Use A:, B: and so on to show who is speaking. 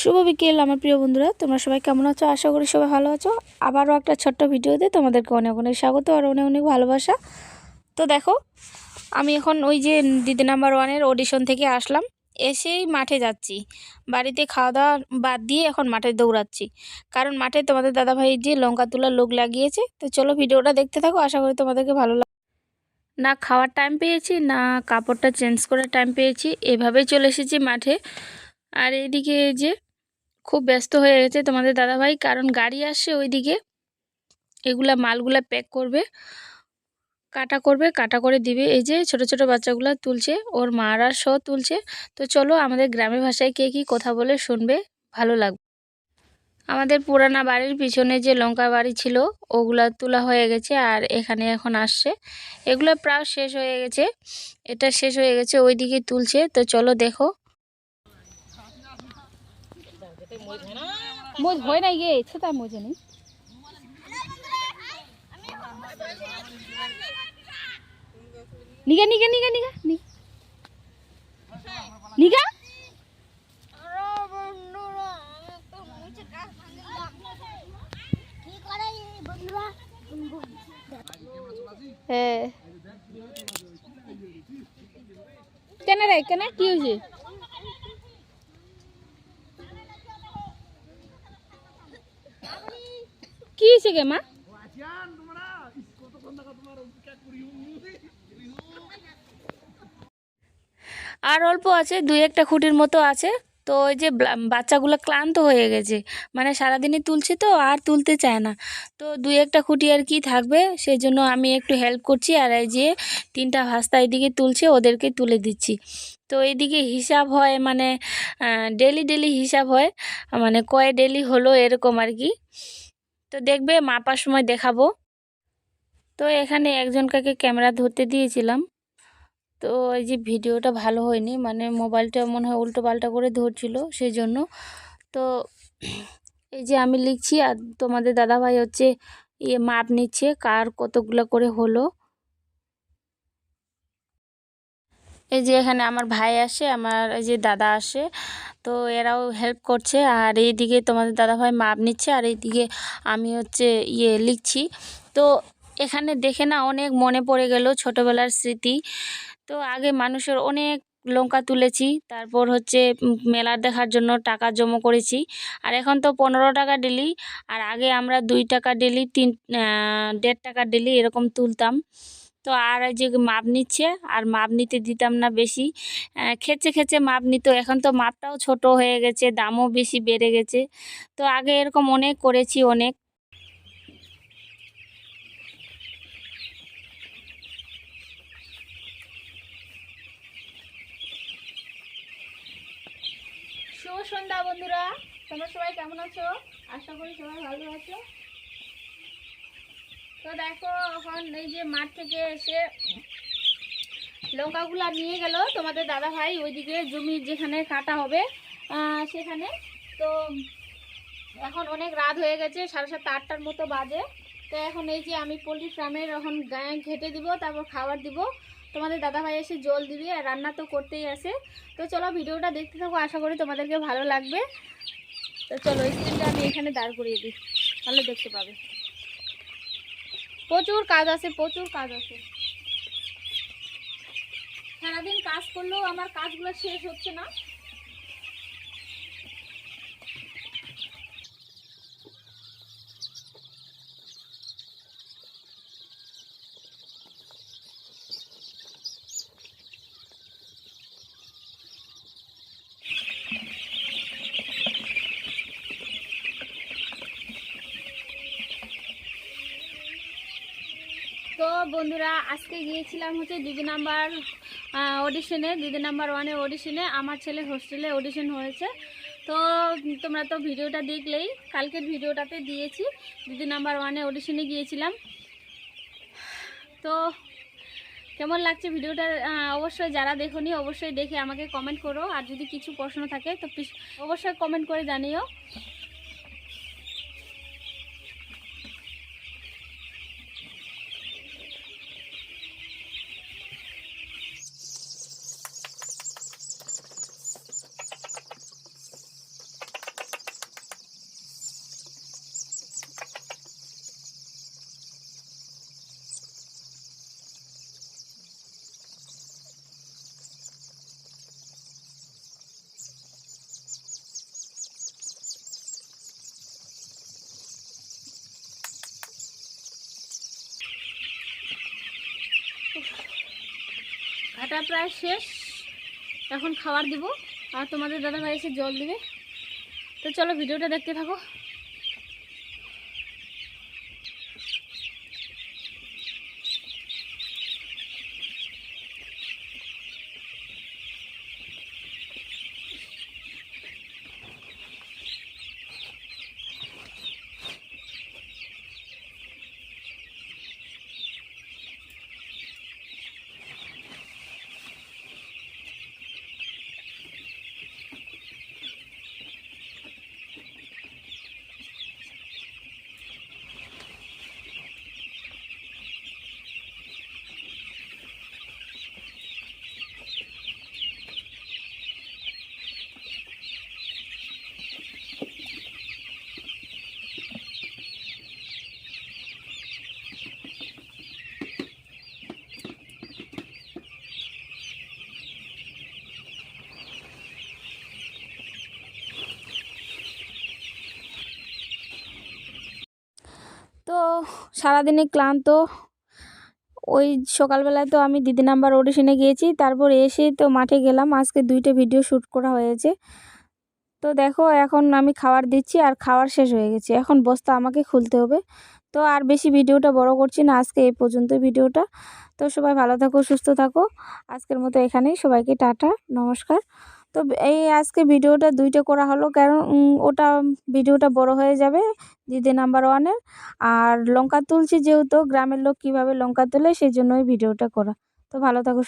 A: শুভ বিকেল, আমার প্রিয় বন্ধুরা। তোমরা সবাই কেমন আছো? আশা করি সবাই ভালো আছো। আবারও একটা ছোট্ট ভিডিওতে তোমাদেরকে অনেক অনেক স্বাগত আর অনেক অনেক ভালোবাসা। তো দেখো, আমি এখন ওই যে দিদি নাম্বার ওয়ানের অডিশন থেকে আসলাম। এসেই মাঠে যাচ্ছি। বাড়িতে খাওয়া দাওয়া বাদ দিয়ে এখন মাঠে দৌড়াচ্ছি। কারণ মাঠে তোমাদের দাদাভাই যে লঙ্কা তোলার লোক লাগিয়েছে। তো চলো ভিডিওটা দেখতে থাকো, আশা করি তোমাদেরকে ভালো লাগ না খাওয়ার টাইম পেয়েছি, না কাপড়টা চেঞ্জ করার টাইম পেয়েছি। এভাবেই চলে এসেছি মাঠে। আর এদিকে যে খুব ব্যস্ত হয়ে গেছে তোমাদের দাদাভাই, কারণ গাড়ি আসছে ওইদিকে। এগুলা মালগুলা প্যাক করবে, কাটা করবে, কাটা করে দিবে। এই যে ছোট ছোট বাচ্চাগুলো তুলছে, ওর মারা সহ তুলছে। তো চলো আমাদের গ্রামের ভাষায় কে কী কথা বলে শুনবে, ভালো লাগবে। আমাদের পুরানা বাড়ির পিছনে যে লঙ্কা বাড়ি ছিল, ওগুলা তোলা হয়ে গেছে আর এখানে এখন আসছে। এগুলো প্রায় শেষ হয়ে গেছে, এটা শেষ হয়ে গেছে, ওইদিকে তুলছে। তো চলো দেখো মোজ হয় নাই গে ছোটা মোজে নেই নিগা নিগা নিগা নিগা নিগা হ্যাঁ কেন রে কেন কি হয়েছে কি হয়েছে মা? আর অল্প আছে, দুই একটা খুঁটির মতো আছে। তো ওই যে বাচ্চাগুলো ক্লান্ত হয়ে গেছে। মানে সারাদিনই তুলছে তো, আর তুলতে চায় না। তো দুই একটা খুঁটি আর কি থাকবে সেই জন্য আমি একটু হেল্প করছি। আর এই যে তিনটা ভাস্তা এদিকে তুলছে, ওদেরকে তুলে দিচ্ছি। তো এদিকে হিসাব হয় মানে ডেলি ডেলি হিসাব হয়। মানে কয় ডেলি হলো এরকম আর কি। তো দেখবে মাপার সময় দেখাবো। তো এখানে একজনকে ক্যামেরা ধরতে দিয়েছিলাম। তো এই যে ভিডিওটা ভালো হয়নি মানে মোবাইলটা মনে হয় উল্টো পাল্টা করে ধরছিল সেই জন্য তো এই যে আমি লিখছি আর তোমাদের দাদাভাই হচ্ছে ইয়ে মাপ নিচ্ছে, কার কতগুলো করে হলো। এই যে এখানে আমার ভাই আসে, আমার এই যে দাদা আসে। তো এরাও হেল্প করছে। আর এইদিকে তোমাদের দাদাভাই মাপ নিচ্ছে আর এইদিকে আমি হচ্ছে ইয়ে লিখছি। তো এখানে দেখে না অনেক মনে পড়ে গেল ছোটোবেলার স্মৃতি। তো আগে মানুষের অনেক লঙ্কা তুলেছি, তারপর হচ্ছে মেলা দেখার জন্য টাকা জমা করেছি। আর এখন তো পনেরো টাকা ডেলি আর আগে আমরা দুই টাকা ডেলি তিন দেড় টাকা ডেলি এরকম তুলতাম। তো আর এই যে মাপ নিচ্ছে, আর মাপ নিতে দিতাম না বেশি। খেচে খেচে মাপ নিত। এখন তো মাপটাও ছোট হয়ে গেছে, দামও বেশি বেড়ে গেছে। তো আগে এরকম অনেক করেছি অনেক। সন্ধ্যা বন্ধুরা। তোমরা সবাই কেমন আছো? আশা করি সবাই ভালো আছো। তো দেখো, এখন এই যে মাঠ থেকে এসে লঙ্কাগুলা নিয়ে গেল তোমাদের দাদা ভাই, ওইদিকে জমি যেখানে কাটা হবে সেখানে। তো এখন অনেক রাত হয়ে গেছে, সাড়ে সাতটা, আটটার মতো বাজে। তো এখন এই যে আমি পোলট্রি ফার্মের এখন গায়ে ঘেটে দিব, তারপর খাবার দিব। তোমাদের দাদা ভাই এসে জল দিবে, আর রান্না তো করতেই আছে। তো চলো ভিডিওটা দেখতে থাকো, আশা করি তোমাদেরকে ভালো লাগবে। তো চলো স্ক্রিনটা আমি এখানে দাঁড় করিয়ে দিই, তাহলে দেখতে পাবে। প্রচুর কাজ আছে প্রচুর কাজ আছে। সারাদিন কাজ করলেও আমার কাজগুলো শেষ হচ্ছে না তো বন্ধুরা, আজকে গিয়েছিলাম হচ্ছে দিদি নাম্বার অডিশনে দিদি নাম্বার ওয়ানে অডিশনে আমার ছেলে হোস্টেলে অডিশন হয়েছে। তো তোমরা তো ভিডিওটা দেখলেই, কালকের ভিডিওটাতে দিয়েছি। দিদি নাম্বার ওয়ানে অডিশনে গিয়েছিলাম। তো কেমন লাগছে ভিডিওটা? অবশ্যই যারা দেখোনি, অবশ্যই দেখে আমাকে কমেন্ট করো। আর যদি কিছু প্রশ্ন থাকে, তো অবশ্যই কমেন্ট করে জানিও। কাটা প্রায় শেষ। এখন খাবার দিব। আর তোমাদের দাদা ভাই এসে জল দিবে। তো চলো, ভিডিওটা দেখতে থাকো। তো সারাদিনে ক্লান্ত। ওই সকালবেলায় তো আমি দিদি নাম্বার অডিশনে গিয়েছি, তারপর এসে তো মাঠে গেলাম। আজকে দুইটা ভিডিও শ্যুট করা হয়েছে। তো দেখো, এখন আমি খাবার দিচ্ছি আর খাবার শেষ হয়ে গেছে। এখন বস্তা আমাকে খুলতে হবে। তো আর বেশি ভিডিওটা বড় করছি না, আজকে এই পর্যন্ত ভিডিওটা। তো সবাই ভালো থাকো, সুস্থ থাকো। আজকের মতো এখানেই। সবাইকে টাটা, নমস্কার। তো এই আজকে ভিডিওটা দুইটা করা হলো কারণ ওটা ভিডিওটা বড় হয়ে যাবে দিদি নাম্বার ওয়ানের আর লঙ্কা তুলছি যেহেতু, গ্রামের লোক কীভাবে লঙ্কা তুলে সেই জন্যই ভিডিওটা করা তো ভালো থাকো।